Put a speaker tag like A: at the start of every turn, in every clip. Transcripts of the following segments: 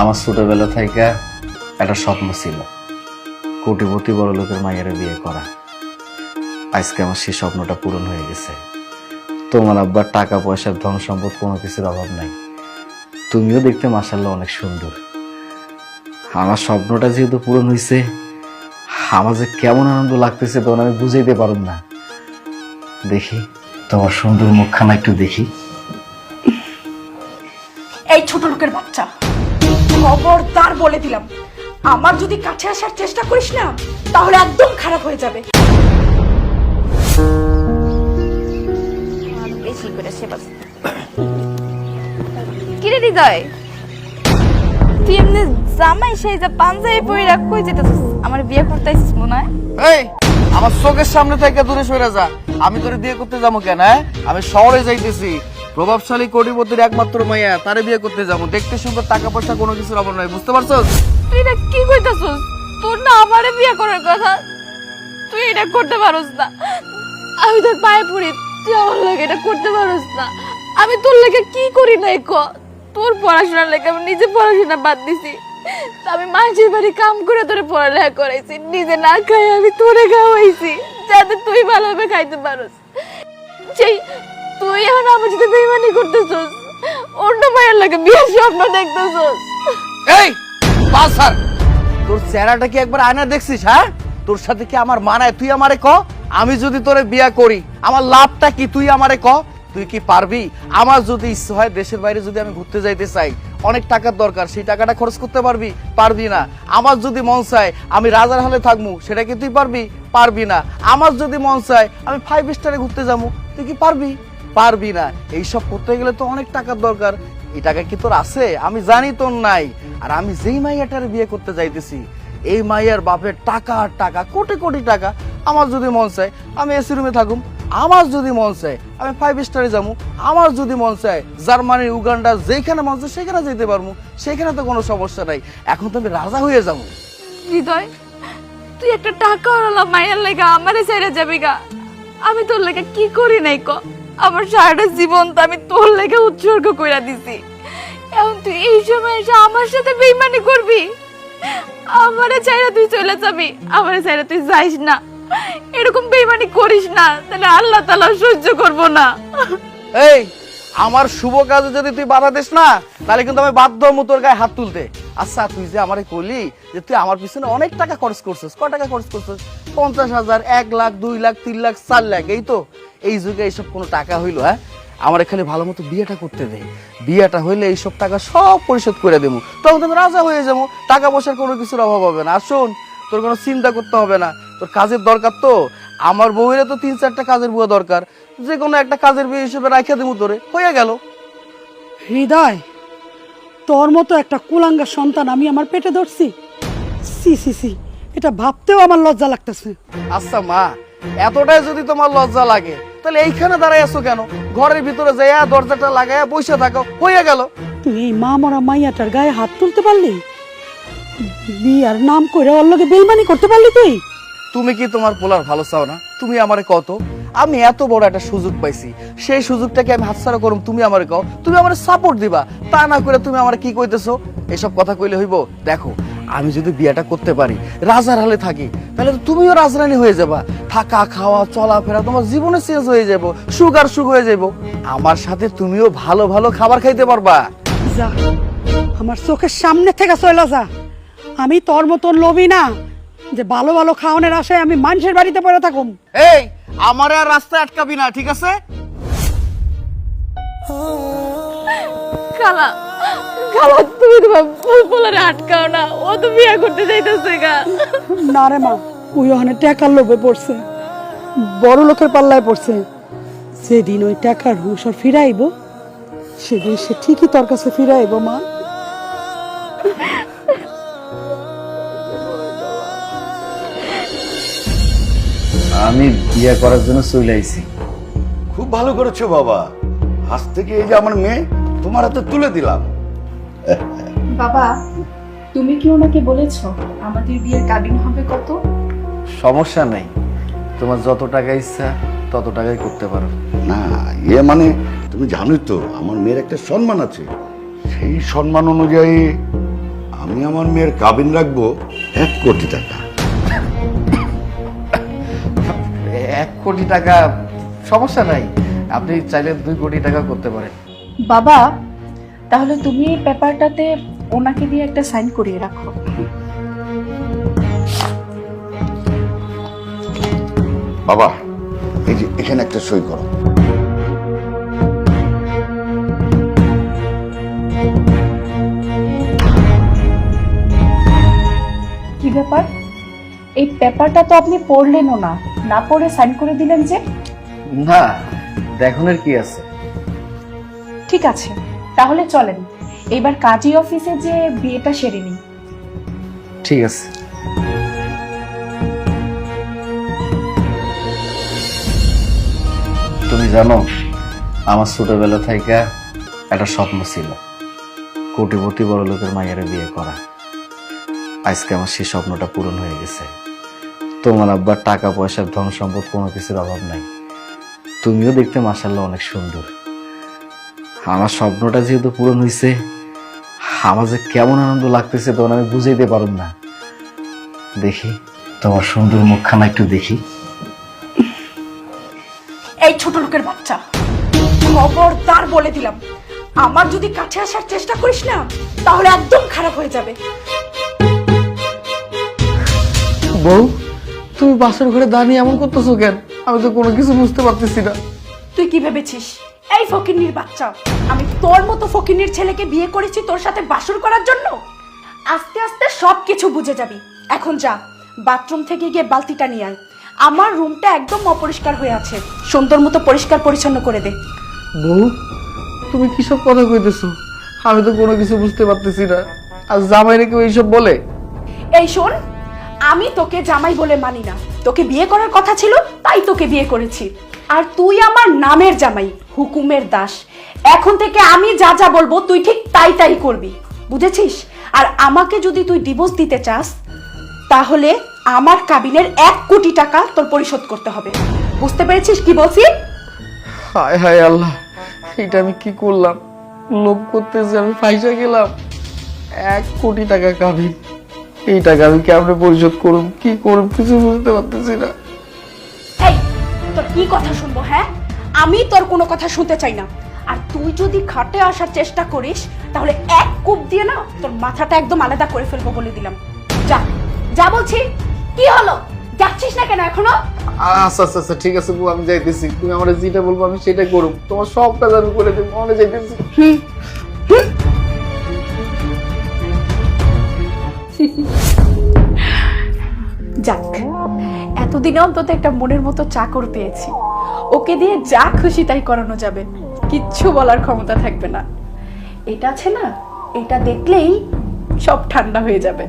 A: আমার ছোটবেলা থেকে একটা স্বপ্ন ছিল। কোটিপতি বড় লোকের মায়ের বিয়ে করা। আজকে আমার সেই স্বপ্নটা পূরণ হয়ে গেছে। তোমার আব্বার টাকা পয়সার ধন সম্পদ কোনো কিছুর অভাব নাই। তুমিও দেখতে মাসাল্লাহ অনেক সুন্দর। আমার স্বপ্নটা যেহেতু পূরণ হয়েছে, আমার যে কেমন আনন্দ লাগতেছে তখন আমি বুঝাইতে পারব না। দেখি, তোমার সুন্দর মুখখানা একটু দেখি।
B: এই ছোট লোকের বাচ্চা। খবরদার বলে দিলাম। আমার যদি কাছে আসার চেষ্টা করিস না তাহলে একদম খারাপ হয়ে যাবে।
C: বেশি করে সেবা কিরে হৃদয়? তুই এমনি জামাই সেই যে পাঞ্জাবি পরে রাখ কই যেতেছিস আমার বিয়ে করতে আইছিস মনে হয়?
D: এই আমার চোখের সামনে থেকে দূরে সরে যা। আমি তোরে বিয়ে করতে যাব কেন হ্যাঁ? আমি শহরে যাইতেছি। প্রভাবশালী কোটিপতির একমাত্র মাইয়া, তারে বিয়ে করতে যাব। দেখতে সুন্দর টাকা পয়সা কোনো কিছুর অভাব নাই, বুঝতে পারছ
C: তুই এটা কি কইতাছিস? তোর না আমারে বিয়ে করার কথা। তুই এটা করতে পারোস না। আমি তোর পায়ে পড়ি, তুই আমার লাগে এটা করতে পারোস না। আমি তোর লাগে কি করি নাই ক? তোর পড়াশোনার লেগে আমি নিজে পড়াশোনা বাদ দিছি। আমি মাঝের বাড়ি কাম করে তোরে পড়ালেখা করাইছি। নিজে না খাই আমি তোরে খাওয়াইছি, যাতে তুই ভালোভাবে খাইতে পারোস। সেই তুই এখন আমার সাথে বেইমানি করতেছস। অন্য মায়ের লাগে বিয়ের স্বপ্ন দেখতেছস।
D: এই বাসার তোর চেহারাটা কি একবার আয়না দেখছিস হ্যাঁ? তোর সাথে কি আমার মানায়? তুই আমারে ক? আমি যদি তোরে বিয়া করি, আমার লাভটা কি? তুই আমারে ক? তুই কি পারবি? আমার যদি ইচ্ছে হয়, দেশের বাইরে যদি আমি ঘুরতে যাইতে চাই, অনেক টাকার দরকার, সেই টাকাটা খরচ করতে পারবি? পারবি না। আমার যদি মন চায়, আমি রাজার হলে থাকব সেটা কি তুই পারবি? পারবি না। আমার যদি মন চায়, আমি ফাইভ স্টারে ঘুরতে যাব তুই কি পারবি? পারবি না। এইসব করতে গেলে তো অনেক টাকার দরকার। এই টাকা কি তোর আছে? আমি জানি তোর নাই। আর আমি যেই মাইয়াটার বিয়ে করতে যাইতেছি, এই মাইয়ার বাপের টাকা আর টাকা, কোটি কোটি টাকা আমার যদি মন চায়, আমি এসি রুমে থাকুম। আমার যদি মন চায়, আমি ফাইভ স্টারে যাব। আমার যদি মন চায়, জার্মানি, উগান্ডা যেখানে মন চায় সেখানে যেতে পারব। সেখানে তো কোনো সমস্যা নাই। এখন তো আমি রাজা হয়ে যাব।
C: হৃদয়, তুই একটা টাকা মায়ের লেগা আমারে ছেড়ে যাবি গা। আমি তোর লেগে কি করি নাই ক? আমার সারাটা জীবন তো আমি তোর লেগে উৎসর্গ কইরা দিছি। এখন তুই এই সময় এসে আমার সাথে বেইমানি করবি? আমারে চাইরা তুই চলে যাবি, আমারে চাইরা তুই যাইস না। এরকম বেইমানি করিস না, তাহলে আল্লাহ তাআলা সহ্য করব না।
D: এই, আমার শুভ কাজে যদি তুই বাধা দিস না, তাহলে কিন্তু আমি বাধ্য হব গায়ে হাত তুলতে। আচ্ছা তুই যে আমারে কলি যে তুই আমার পিছনে অনেক টাকা খরচ করছিস, ক টাকা খরচ করছিস? পঞ্চাশ হাজার, এক লাখ, দুই লাখ, তিন লাখ, চার লাখ, এই তো। এই যুগে এইসব কোনো টাকা হইল হ্যাঁ? আমার এখানে ভালো মতো বিয়েটা করতে দে বিয়েটা হইলে এইসব টাকা সব পরিশোধ করে দেবো। তখন তুমি রাজা হয়ে যাব। টাকা পয়সার কোনো কিছুর অভাব হবে না। আর শোন তোর কোনো চিন্তা করতে হবে না। তোর কাজের দরকার তো। আমার বউয়ের তো তিন চারটা কাজের বুয়া দরকার। যে কোনো একটা কাজের বিয়ে হিসেবে রাখিয়া দেবো তোরে। হয়ে গেল।
E: হৃদয় তোর মতো একটা কুলাঙ্গা সন্তান আমি আমার পেটে ধরছি। সি সি সি এটা ভাবতেও আমার লজ্জা লাগতেছে।
D: আচ্ছা মা এতটাই যদি তোমার লজ্জা লাগে তাহলে এইখানে দাঁড়াই আছো কেন? ঘরের ভিতরে যাইয়া দরজাটা লাগাইয়া বসে থাকো। হয়ে গেল।
E: তুই এই মা মরা মাইয়াটার গায়ে হাত তুলতে পারলি? বিয়ার নাম করে ওর লগে বেইমানি করতে পারলি তুই?
D: তুমি কি তোমার পোলার ভালো চাও না? তুমি আমারে কত আমি এত বড় একটা সুযোগ পাইছি। সেই সুযোগটাকে আমি হাতছাড়া করুম তুমি আমারে কও। তুমি আমারে সাপোর্ট দিবা। তা না করে তুমি আমারে কি কইতেছো? এসব কথা কইলে হইব? দেখো আমি যদি বিয়েটা করতে পারি রাজার হালে থাকি তাহলে তো তুমিও রাজরানী হয়ে যাবা। থাকা খাওয়া চলাফেরা তোমার জীবনে চেঞ্জ হয়ে যাব সুখ আর সুখ হয়ে যাব। আমার সাথে তুমিও ভালো ভালো খাবার খাইতে পারবা।
E: যা আমার চোখের সামনে থেকে চলে যা। আমি তোর মতন লোভী না যে ভালো ভালো খাওয়ানোর আশায় আমি মানুষের বাড়িতে পড়ে থাকুম।
D: এই আমার আর রাস্তায় আটকাবি না ঠিক আছে?
C: খালা খালা তুমি তোমার আটকাও না ও তো বিয়ে করতে যাইতেছে গা।
E: না রে মা ওই ওখানে টাকার লোভে পড়ছে বড় লোকের পাল্লায় পড়ছে। যেদিন ওই টাকার হুঁশ আর ফিরাইব সেদিন সে ঠিকই তোর কাছে ফিরাইব মা।
A: আমি বিয়ে করার জন্য চলে আইছি।
F: খুব ভালো করেছ বাবা। আজ থেকে এই যে আমার মেয়ে তোমার হাতে তুলে দিলাম।
G: বাবা তুমি কি ওনাকে বলেছ আমাদের বিয়ের কাবিন হবে কত?
A: সমস্যা নেই। তোমার যত টাকা ইচ্ছা তত টাকাই করতে পারো।
F: না ইয়ে মানে তুমি জানোই তো আমার মেয়ের একটা সম্মান আছে। সেই সম্মান অনুযায়ী আমি আমার মেয়ের কাবিন রাখব এক কোটি টাকা।
D: এক কোটি টাকা সমস্যা নাই। আপনি চাইলে দুই কোটি টাকা করতে পারেন।
G: বাবা তাহলে তুমি এই পেপারটাতে ওনাকে দিয়ে একটা সাইন করিয়ে রাখো।
F: বাবা এই যে এখানে একটা সই করো।
G: কি ব্যাপার? এই পেপারটা তো আপনি পড়লেনও না। না পড়ে সাইন করে দিলেন যে?
D: না দেখনের কি আছে।
G: ঠিক আছে। তাহলে চলেন, এবার কাজী অফিসে যে বিয়েটা সেরে নিই।
A: ঠিক আছে। তুমি জানো, আমার ছোটবেলা থেকে একটা স্বপ্ন ছিল, কোটিপতি বড় লোকের মায়ের বিয়ে করা। আজকে আমার সেই স্বপ্নটা পূরণ হয়ে গেছে। তোমার আব্বার টাকা পয়সার ধন সম্পদ কোনো কিছুর অভাব নাই। তুমিও দেখতে মাসাল্লাহ অনেক সুন্দর। আমার স্বপ্নটা যেহেতু পূরণ হয়েছে আমার যে কেমন আনন্দ লাগতেছে তখন আমি বুঝাইতে পারব না। দেখি তোমার সুন্দর মুখখানা একটু দেখি।
B: এই ছোট লোকের বাচ্চা খবরদার বলে দিলাম। আমার যদি কাছে আসার চেষ্টা করিস না তাহলে একদম খারাপ হয়ে যাবে।
D: বউ তুমি বাসর ঘরে দাঁড়িয়ে এমন করতেছো কেন? আমি তো কোনো কিছু বুঝতে পারতেছি না।
B: তুই কি ভেবেছিস? এই ফকিন্নির বাচ্চা আমি তোর মতো ফকিন্নির ছেলেকে বিয়ে করেছি তোর সাথে বাসর করার জন্য? আস্তে আস্তে সব কিছু বুঝে যাবি। এখন যা বাথরুম থেকে গিয়ে বালতিটা নিয়ে আয়। আমার রুমটা একদম অপরিষ্কার হয়ে আছে। সুন্দর মতো পরিষ্কার পরিচ্ছন্ন করে দে।
D: বউ তুমি কি সব কথা কইতেছো? আমি তো কোনো কিছু বুঝতে পারতেছি না। আর জামাইরে কেউ এইসব বলে?
B: এই শোন আমি তোকে জামাই বলে মানি না। তোকে বিয়ে করার কথা ছিল তাই তোকে বিয়ে করেছি। আর তুই আমার নামের জামাই, হুকুমের দাস। এখন থেকে আমি যা যা বলব তুই ঠিক তাই তাই করবি, বুঝেছিস? আর আমাকে যদি তুই ডিভোর্স দিতে চাস, তাহলে আমার কাবিনের এক কোটি টাকা তোর পরিশোধ করতে হবে। বুঝতে পেরেছিস কি বলছি?
D: হায় হায় আল্লাহ, এটা আমি কি করলাম? লোভ করতেছি আমি ফাইসা গেলাম। এক কোটি টাকা কাবিন এই টাকা আমি কেমনে পরিশোধ করুম কি করুম কিছু বুঝতে পারতেছি না।
B: কি কথা শুনব হ্যাঁ? আমি তোর কোনো কথা শুনতে চাই না। আর তুই যদি খাটে আসার চেষ্টা করিস তাহলে এক কূপ দিয়ে না তোর মাথাটা একদম আলাদা করে ফেলব বলে দিলাম। যা যা বলছি কি হলো? যাচ্ছিস না কেন এখনও?
D: আচ্ছা আচ্ছা আচ্ছা ঠিক আছে আমি যাইতেছি। তুমি আমার যেটা বলব আমি সেটাই করুম তোমার সব কাজ আমি করে দেবো আমি যাইতেছি।
B: যাক এতদিনে অন্তত একটা মনের মতো চাকর পেয়েছি। ওকে দিয়ে যা খুশি তাই করানো যাবে। কিচ্ছু বলার ক্ষমতা থাকবে না। এটা আছে না? এটা দেখলেই সব ঠান্ডা হয়ে যাবে।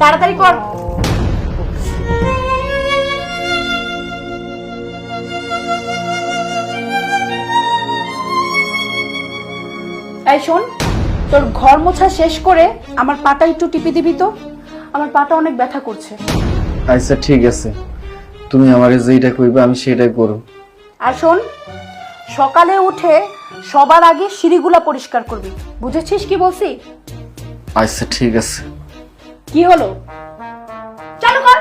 B: তাড়াতাড়ি কর। এই শোন তোর ঘর মোছা শেষ করে আমার পাটা একটু টিপে দিবি তো? আমার পাটা অনেক ব্যথা করছে।
A: আচ্ছা ঠিক আছে। তুমি আমার যেইটা কইবে আমি সেটাই করব।
B: আর শোন সকালে উঠে সবার আগে সিঁড়িগুলা পরিষ্কার করবি। বুঝেছিস কি বলছি?
A: আচ্ছা ঠিক আছে।
B: কি হলো? চালু কর!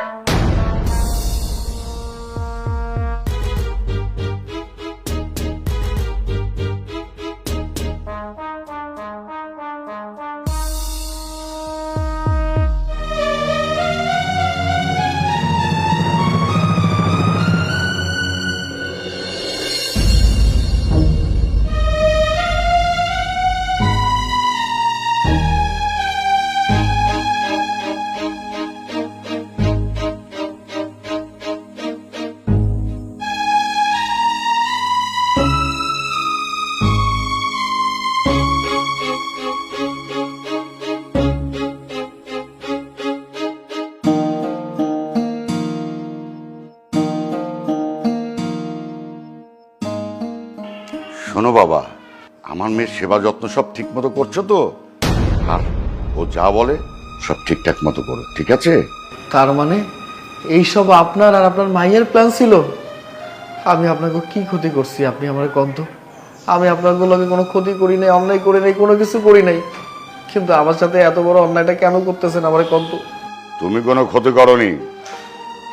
F: শোনো বাবা আমার মেয়ের সেবা যত্ন সব ঠিক মতো করছ তো? আর ও যা বলে সব ঠিকঠাক মতো করো ঠিক আছে?
D: তার মানে এইসব আপনার আর আপনার মাইয়ের প্ল্যান ছিল? আমি আপনাকে কি ক্ষতি করছি আপনি আমার কন্ত আমি আপনাদের লগে কোনো ক্ষতি করি নাই অন্যায় করি নাই কোনো কিছু করি নাই। কিন্তু আমার সাথে এত বড় অন্যায়টা কেন করতেছেন আমার কন্ত
F: তুমি কোনো ক্ষতি করনি।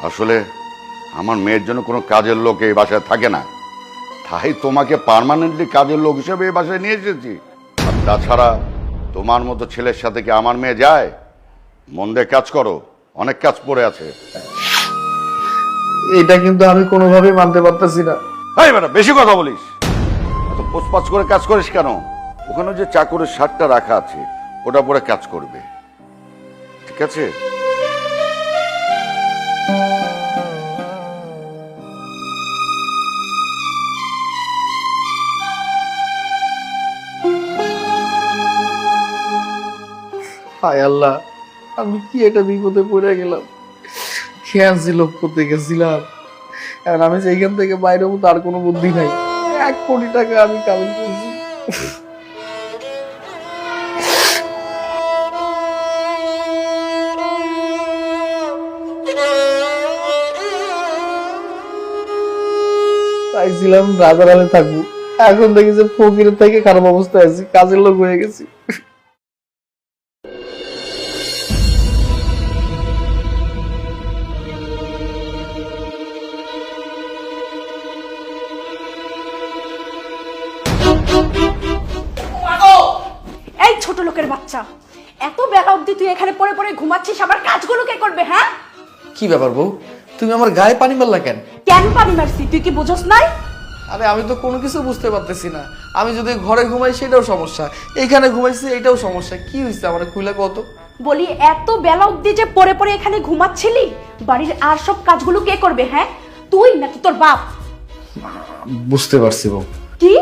F: আসলে আমার মেয়ের জন্য কোনো কাজের লোক এই বাসায় থাকে না। তাই তোমাকে পার্মানেন্টলি কাজের লোক হিসেবে এই বাসায় নিয়ে এসেছি। আর তাছাড়া তোমার মতো ছেলের সাথে কি আমার মেয়ে যায়? মন দিয়ে কাজ করো অনেক কাজ পড়ে আছে।
D: এটা কিন্তু আমি কোনোভাবেই মানতে পারতেছি না।
F: এই বেটা বেশি কথা বলিস। এত পোসপাস করে কাজ করিস কেন? ওখানে যে চাকরের শার্টটা রাখা আছে ওটা পরে কাজ করবে। ঠিক আছে?
D: হায় আল্লাহ, আমি কি একটা বিপদে পড়ে গেলাম? খেয়ালছি লোক করতে গেছিলাম। এখন আমি সেইখান থেকে বাইরে তার কোনো বুদ্ধি নাই। এক কোটি টাকা আমি কামিল করছি। চাইছিলাম রাজার আলে থাকব। এখন দেখি যে ফকিরের থেকে খারাপ অবস্থায় আছি, কাজের লোক হয়ে গেছি।
B: লোকের বাচ্চা। এত বেলা অবধি তুই এখানে পড়ে পড়ে ঘুমাচ্ছিস আবার কাজগুলো কে করবে হ্যাঁ?
D: কি ব্যাপার বউ? তুমি আমার গায়ে পানি মারলা কেন?
B: কেন পানি মারছি? তুই কি বুঝোস নাই?
D: আরে আমি তো কোনো কিছু বুঝতে পারতেছি না। আমি যদি ঘরে ঘুমাই সেটাও সমস্যা। এখানে ঘুমাইছি এটাও সমস্যা। কি হয়েছে আমার খুলে কত
B: বলি এত বেলা অবধি যে পরে পরে এখানে ঘুমাচ্ছিলি বাড়ির আর সব কাজগুলো কে করবে হ্যাঁ? তুই নাকি তোর বাপ?
D: বুঝতে পারছি বউ।
B: কি?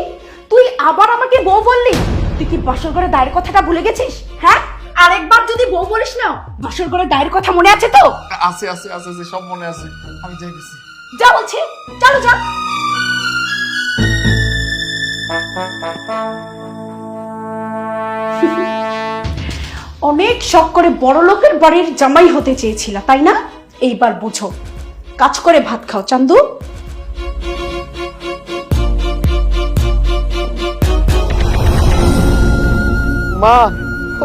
B: তুই আবার আমাকে বউ বললি? তুই কি বাসর ঘরে দায়ের কথাটা ভুলে গেছিস? হ্যাঁ? আরেকবার যদি বউ বলিস না বাসর ঘরে দায়ের কথা মনে আছে তো?
D: আছে আছে আছে আছে, সব মনে আছে। আমি যাইতেছি
B: যা বলছি চলো যা। অনেক শখ করে বড় লোকের বাড়ির জামাই হতে চেয়েছিল তাই না? এইবার বুঝো। কাজ করে ভাত খাও চান্দু।
D: মা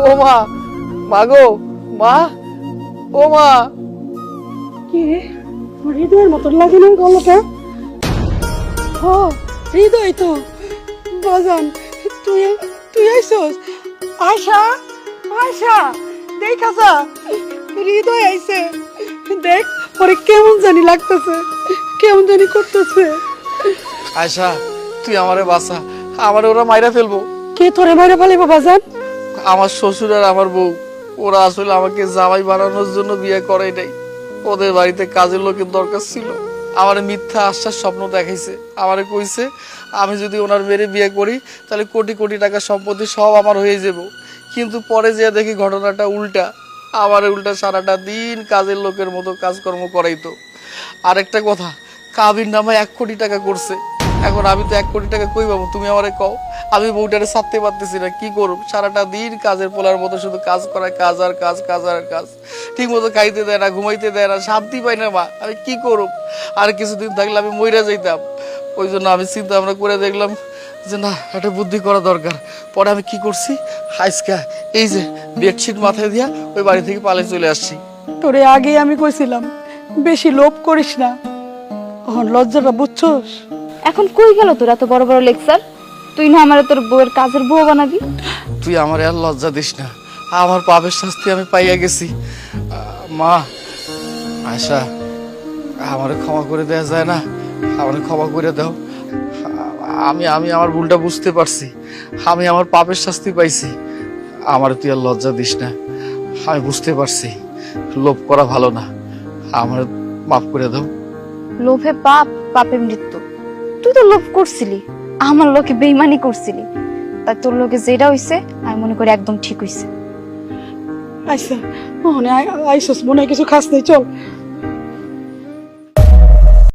D: ও মা মা গো মা ও মা।
E: কি? রে আমার হৃদয়ের মতন লাগে না গলাটা। হ হৃদয় তো। বাজান তুই তুই আইসস? আশা আশা দেখ আসা হৃদয় আইছে। দেখ পরে কেমন জানি লাগতেছে। কেমন জানি করতেছে।
D: আশা তুই আমারে বাসা আমারে ওরা মাইরা ফেলব।
E: কে তোরে মাইরা ফেলে বাজান?
D: আমার শ্বশুর আর আমার বউ, ওরা আসলে আমাকে জামাই বানানোর জন্য বিয়ে করে নাই ওদের বাড়িতে কাজের লোকের দরকার ছিল। আমার মিথ্যা আশ্বাস স্বপ্ন দেখাইছে। আমারে কইছে, আমি যদি ওনার মেরে বিয়ে করি, তাহলে কোটি কোটি টাকা সম্পত্তি সব আমার হয়ে যাব। কিন্তু পরে যে দেখি ঘটনাটা উল্টা। আমার উল্টা সারাটা দিন কাজের লোকের মতো কাজকর্ম করাইতো। আরেকটা কথা, কাবির নামে এক কোটি টাকা করছে। এখন আমি তো এক কোটি টাকা কই পাবো, তুমি আমারে কও। আমি বউটারে ছাড়তে পারতেছি না কি করব? সারাটা দিন কাজের পোলার মতো শুধু কাজ করায় কাজ আর কাজ কাজ আর কাজ। ঠিক মতো খাইতে দেয় না ঘুমাইতে দেয় না শান্তি পাই না মা। আমি কি করব? আর কিছুদিন থাকলে আমি মইরা যাইতাম। ওই জন্য আমি চিন্তা ভাবনা করে দেখলাম যে না একটা বুদ্ধি করা দরকার। পরে আমি কি করছি? হাইসকা এই যে বেডশিট মাথায় দিয়া ওই বাড়ি থেকে পালে চলে আসছি।
E: তোরে আগে আমি কইছিলাম বেশি লোভ করিস না। এখন লজ্জাটা বুঝছস?
C: এখন কই গেল তোর এত বড় বড় লেকচার? তুই না আমার তোর বউয়ের কাজের বউ বানাবি?
D: তুই আমার আর লজ্জা দিস না। আমার পাপের শাস্তি আমি পাইয়া গেছি। মা আশা আমারে ক্ষমা করে দেওয়া যায় না। আমার ক্ষমা করে দাও। আমি আমি আমার ভুলটা বুঝতে পারছি। আমি আমার পাপের শাস্তি পাইছি। আমার তুই আর লজ্জা দিস না। আমি বুঝতে পারছি লোভ করা ভালো না। আমার মাফ করে দাও।
C: লোভে পাপ পাপে মৃত্যু। তুই তো লোভ করছিলি। আমার লোকে বেইমানি করছিলি। তাই তোর লোকে যেটা হইছে, আমি মনে করি একদম ঠিক হইছে।
E: আইসা, মনে আইসস, মনে কিছু খাস নাই, চল।